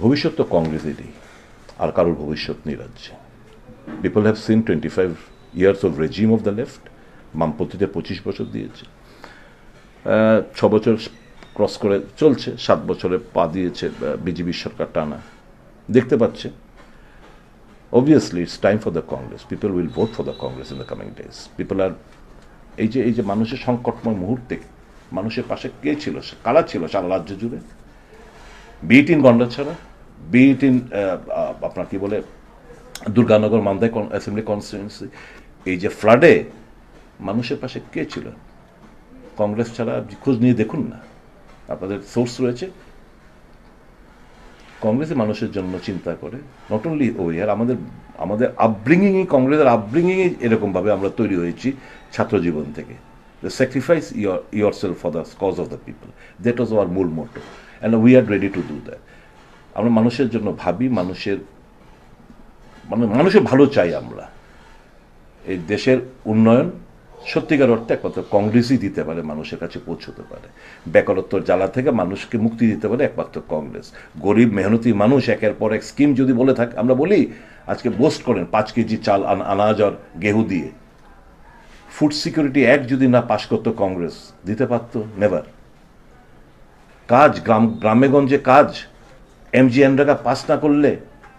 ভবিষ্যৎ তো কংগ্রেসেরই, আর কারোর ভবিষ্যৎ নেই রাজ্যে। People have seen twenty five years of regime of the left বামপন্থীদের পঁচিশ বছর দিয়েছে। ছ বছর ক্রস করে চলছে, সাত বছরে পা দিয়েছে বিজেপি সরকার টানা। দেখতে পাচ্ছে। Obviously, it's time for the congress. People will vote for the congress in the coming days. People are, এই যে এই যে মানুষের সংকটময় মুহূর্তে, মানুষের পাশে কে ছিল? কারা ছিল সারা রাজ্য জুড়ে? Beat in Gandacherra beat in আপনার কি বলে, দুর্গানগর মান্দাই অ্যাসেম্বলি কনস্টিটিউন্সি এই যে ফ্লাডে মানুষের পাশে কে ছিল? কংগ্রেস ছাড়া খোঁজ নিয়ে দেখুন না। আপনাদের সোর্স রয়েছে। কংগ্রেসে মানুষের জন্য চিন্তা করে নট অনলি ওয়ার আমাদের আমাদের আপব্রিঙ্গিংই কংগ্রেসের আপব্রিঙ্গিংই এরকমভাবে আমরা তৈরি হয়েছি ছাত্র জীবন থেকে। Sacrifice your your self for the cause of the people that was our মূল motto and we are ready to do that আমরা মানুষের জন্য ভাবি, মানুষের মানে মানুষের ভালো চাই আমরা। এই দেশের উন্নয়ন সত্যিকার অর্থে একমাত্র কংগ্রেসই দিতে পারে, মানুষের কাছে পৌঁছতে পারে। বেকারত্বর জ্বালা থেকে মানুষকে মুক্তি দিতে পারে একমাত্র কংগ্রেস। গরিব, মেহনতি মানুষ একের পর এক স্কিম যদি বলে থাকে, আমরা বলি, আজকে বোস্ট করেন পাঁচ কেজি চাল, আন- আনাজ আর গেহু দিয়ে। ফুড সিকিউরিটি অ্যাক্ট যদি না পাশ করতো কংগ্রেস দিতে পারতো? নেভার কাজ, গ্রাম গ্রামে গঞ্জে কাজ এমজি এনরেগা পাস না করলে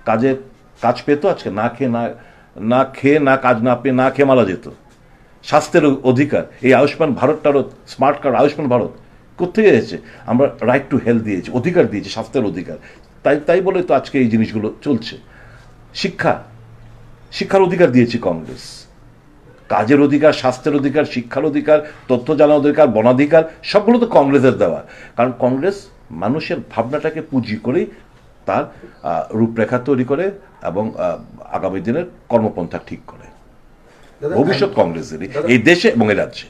কাজের কাজ পেতো আজকে? না খেয়ে, না না খেয়ে, না কাজ না পেয়ে, না খেয়ে মারা যেত। স্বাস্থ্যের অধিকার। এই আয়ুষ্মান ভারত টারত স্মার্ট কার্ড, আয়ুষ্মান ভারত কোথেকে এসেছে? আমরা রাইট টু হেলথ দিয়েছি, অধিকার দিয়েছি, স্বাস্থ্যের অধিকার। তাই তাই বলে তো আজকে এই জিনিসগুলো চলছে। শিক্ষা, শিক্ষার অধিকার দিয়েছি কংগ্রেস কাজের অধিকার স্বাস্থ্যের অধিকার শিক্ষার অধিকার তথ্য জানার অধিকার বনাধিকার সবগুলো তো কংগ্রেসের দেওয়া। কারণ কংগ্রেস মানুষের ভাবনাটাকে পুঁজি করেই তার রূপরেখা তৈরি করে এবং আগামী দিনের কর্মপন্থা ঠিক করে। ভবিষ্যৎ কংগ্রেসেরই এই দেশে এবং এই রাজ্যে।